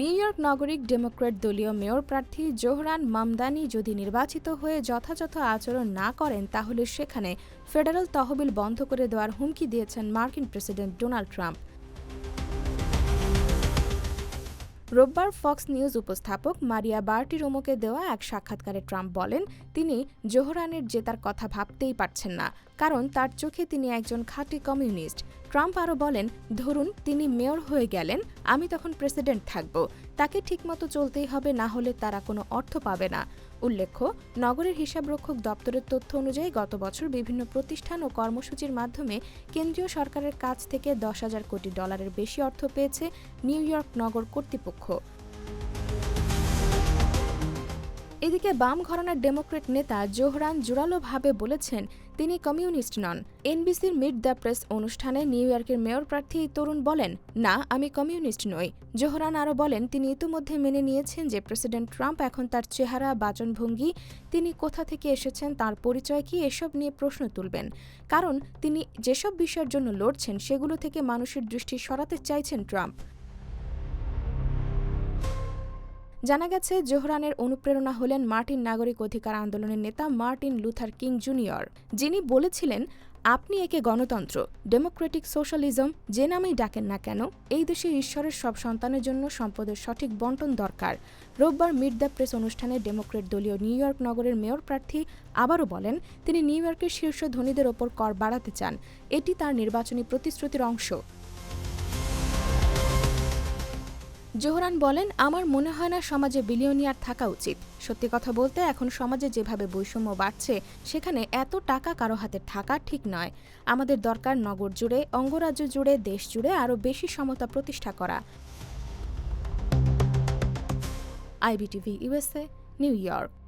New York নাগরিক Democrat দলীয় mayor প্রার্থী জোহরান মামদানি যদি নির্বাচিত হয়ে যথাযথ আচরণ না করেন, তাহলে সেখানে ফেডারেল তহবিল বন্ধ করে দেওয়ার হুমকি দিয়েছেন মার্কিন প্রেসিডেন্ট ডোনাল্ড ট্রাম্প। রোববার ফক্স নিউজ উপস্থাপক মারিয়া বার্টিরোমোকে দেওয়া এক সাক্ষাৎকারে ট্রাম্প বলেন, তিনি জোহরানের জেতার কথা ভাবতেই পারছেন না। কারণ তার চোখে তিনি একজন খাঁটি কমিউনিস্ট। ট্রাম্প আরও বলেন, ধরুন, তিনি মেয়র হয়ে গেলেন, আমি তখন প্রেসিডেন্ট থাকব। তাকে ঠিকমতো চলতেই হবে, না হলে তারা কোনো অর্থ পাবে না। উল্লেখ্য, নগরের হিসাবরক্ষক দপ্তরের তথ্য অনুযায়ী গত বছর বিভিন্ন প্রতিষ্ঠান ও কর্মসূচির মাধ্যমে কেন্দ্রীয় সরকারের কাছ থেকে দশ হাজার কোটি ডলারের বেশি অর্থ পেয়েছে নিউ ইয়র্ক নগর কর্তৃপক্ষ। এদিকে বাম ঘরানার ডেমোক্রেট নেতা জোহরান জোরালোভাবে বলেছেন, তিনি কমিউনিস্ট নন। এনবিসির মিড দ্য প্রেস অনুষ্ঠানে নিউ ইয়র্কের মেয়র প্রার্থী তরুণ বলেন, না, আমি কমিউনিস্ট নই। জোহরান আরও বলেন, তিনি ইতিমধ্যে মেনে নিয়েছেন যে প্রেসিডেন্ট ট্রাম্প এখন তার চেহারা, বাচনভঙ্গি, তিনি কোথা থেকে এসেছেন, তার পরিচয় কি, এসব নিয়ে প্রশ্ন তুলবেন। কারণ, তিনি যেসব বিষয়ের জন্য লড়ছেন, সেগুলো থেকে মানুষের দৃষ্টি সরাতে চাইছেন ট্রাম্প। জানা গেছে, জোহরানের অনুপ্রেরণা হলেন মার্টিন নাগরিক অধিকার আন্দোলনের নেতা মার্টিন লুথার কিং জুনিয়র, যিনি বলেছিলেন, আপনি একে গণতন্ত্র, ডেমোক্রেটিক সোশ্যালিজম, যে নামেই ডাকেন না কেন, এই দেশে ঈশ্বরের সব সন্তানের জন্য সম্পদের সঠিক বন্টন দরকার। রোববার মিড দ্য প্রেস অনুষ্ঠানে ডেমোক্রেট দলীয় নিউ ইয়র্ক নগরের মেয়র প্রার্থী আবারও বলেন, তিনি নিউ ইয়র্কের শীর্ষ ধনীদের ওপর কর বাড়াতে চান। এটি তার নির্বাচনী প্রতিশ্রুতির অংশ। জোহরান বলেন, আমার মনে হয় না সমাজে বিলিয়নিয়ার থাকা উচিত। সত্যি কথা বলতে, এখন সমাজে যেভাবে বৈষম্য বাড়ছে, সেখানে এত টাকা কারও হাতে থাকা ঠিক নয়। আমাদের দরকার নগর জুড়ে, অঙ্গরাজ্য জুড়ে, দেশ জুড়ে আরও বেশি সমতা প্রতিষ্ঠা করা। IBTV USA New York.